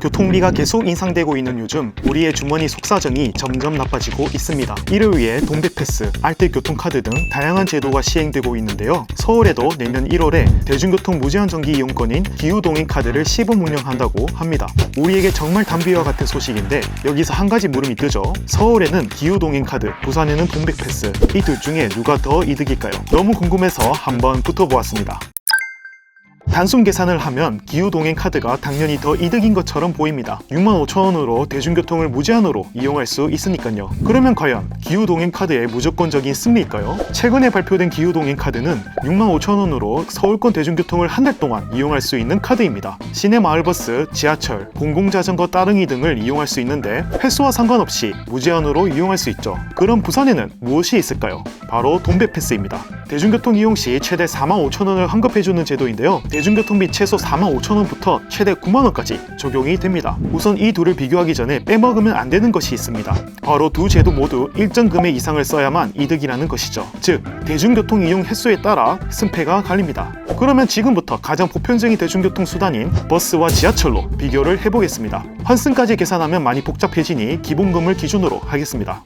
교통비가 계속 인상되고 있는 요즘 우리의 주머니 속사정이 점점 나빠지고 있습니다. 이를 위해 동백패스, 알뜰 교통카드 등 다양한 제도가 시행되고 있는데요. 서울에도 내년 1월에 대중교통 무제한 정기 이용권인 기후동행 카드를 시범 운영한다고 합니다. 우리에게 정말 담비와 같은 소식인데 여기서 한 가지 물음이 뜨죠. 서울에는 기후동행 카드, 부산에는 동백패스. 이 둘 중에 누가 더 이득일까요? 너무 궁금해서 한번 붙어보았습니다. 단순 계산을 하면 기후동행 카드가 당연히 더 이득인 것처럼 보입니다. 65,000원으로 대중교통을 무제한으로 이용할 수 있으니까요. 그러면 과연 기후동행 카드의 무조건적인 승리일까요? 최근에 발표된 기후동행 카드는 65,000원으로 서울권 대중교통을 한 달 동안 이용할 수 있는 카드입니다. 시내 마을버스, 지하철, 공공자전거 따릉이 등을 이용할 수 있는데 횟수와 상관없이 무제한으로 이용할 수 있죠. 그럼 부산에는 무엇이 있을까요? 바로 돈베패스입니다. 대중교통 이용 시 최대 45,000원을 환급해주는 제도인데요. 대중 교통비 최소 45,000원부터 최대 9만 원까지 적용이 됩니다. 우선 이 둘을 비교하기 전에 빼먹으면 안 되는 것이 있습니다. 바로 두 제도 모두 일정 금액 이상을 써야만 이득이라는 것이죠. 즉, 대중교통 이용 횟수에 따라 승패가 갈립니다. 그러면 지금부터 가장 보편적인 대중교통 수단인 버스와 지하철로 비교를 해보겠습니다. 환승까지 계산하면 많이 복잡해지니 기본금을 기준으로 하겠습니다.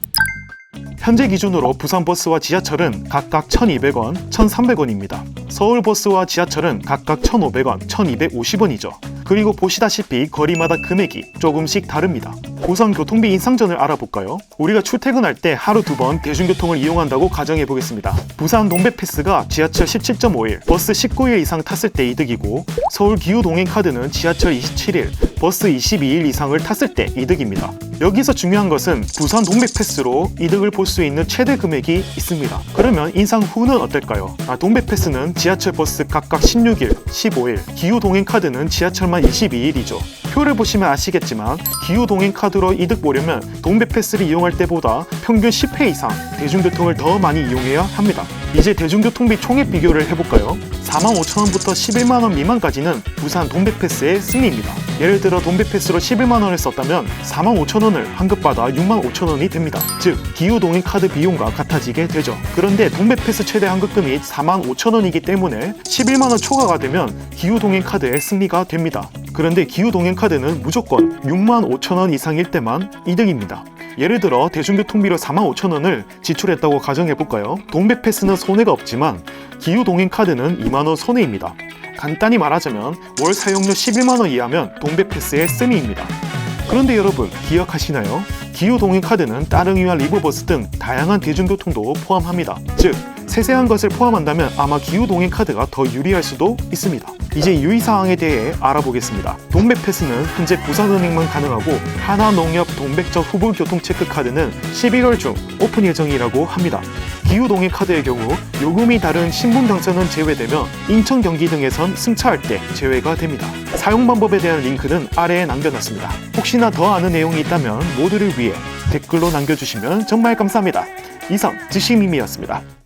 현재 기준으로 부산버스와 지하철은 각각 1,200원, 1,300원입니다. 서울버스와 지하철은 각각 1,500원, 1,250원이죠. 그리고 보시다시피 거리마다 금액이 조금씩 다릅니다. 우선 교통비 인상 전을 알아볼까요? 우리가 출퇴근할 때 하루 두 번 대중교통을 이용한다고 가정해 보겠습니다. 부산 동백 패스가 지하철 17.5일, 버스 19일 이상 탔을 때 이득이고 서울 기후 동행 카드는 지하철 27일, 버스 22일 이상을 탔을 때 이득입니다. 여기서 중요한 것은 부산 동백 패스로 이득을 볼 수 있는 최대 금액이 있습니다. 그러면 인상 후는 어떨까요? 아, 동백 패스는 지하철 버스 각각 16일, 15일, 기후 동행 카드는 지하철만 22일이죠. 표를 보시면 아시겠지만 기후 동행 카드 로 이득 보려면 동백패스를 이용할 때보다 평균 10회 이상 대중교통을 더 많이 이용해야 합니다. 이제 대중교통비 총액 비교를 해볼까요? 45,000원부터 11만 원 미만까지는 부산 동백 패스의 승리입니다. 예를 들어 동백패스로 11만 원을 썼다면 45,000원을 환급받아 65,000원이 됩니다. 즉 기후동행 카드 비용과 같아지게 되죠. 그런데 동백패스 최대 환급금이 45,000원이기 때문에 11만 원 초과가 되면 기후동행 카드의 승리가 됩니다. 그런데 기후 동행 카드는 무조건 6만 5천 원 이상일 때만 이득입니다. 예를 들어 대중교통비로 4만 5천 원을 지출했다고 가정해볼까요? 동백 패스는 손해가 없지만 기후 동행 카드는 2만 원 손해입니다. 간단히 말하자면 월 사용료 11만 원 이하면 동백패스의 승리입니다. 그런데 여러분 기억하시나요? 기후 동행 카드는 따릉이와 리버버스 등 다양한 대중교통도 포함합니다. 즉 세세한 것을 포함한다면 아마 기후 동행 카드가 더 유리할 수도 있습니다. 이제 유의사항에 대해 알아보겠습니다. 동백패스는 현재 부산은행만 가능하고 하나농협 동백적 후불교통체크 카드는 11월 중 오픈 예정이라고 합니다. 기후동행 카드의 경우 요금이 다른 신분당선은 제외되며 인천 경기 등에선 승차할 때 제외가 됩니다. 사용 방법에 대한 링크는 아래에 남겨놨습니다. 혹시나 더 아는 내용이 있다면 모두를 위해 댓글로 남겨주시면 정말 감사합니다. 이상 지시미미였습니다.